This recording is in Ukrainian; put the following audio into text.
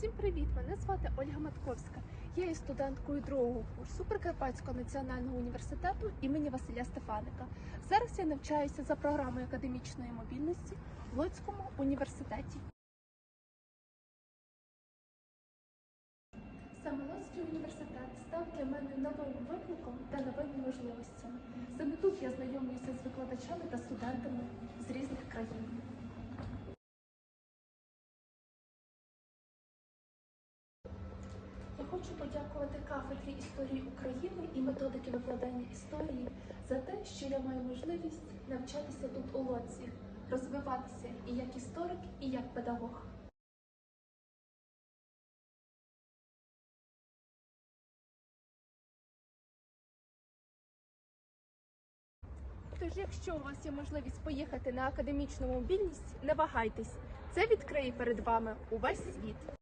Всім привіт! Мене звати Ольга Матковська. Я є студенткою другого курсу Прикарпатського національного університету імені Василя Стефаника. Зараз я навчаюся за програмою академічної мобільності в Луцькому університеті. Саме Луцький університет став для мене новим викликом та новими можливостями. Саме тут я знайомлюся з викладачами та студентами з різних країн. Хочу подякувати кафедрі історії України і методики викладання історії за те, що я маю можливість навчатися тут у Лоці, розвиватися і як історик, і як педагог. Тож, якщо у вас є можливість поїхати на академічну мобільність, не вагайтесь, це відкриє перед вами увесь світ.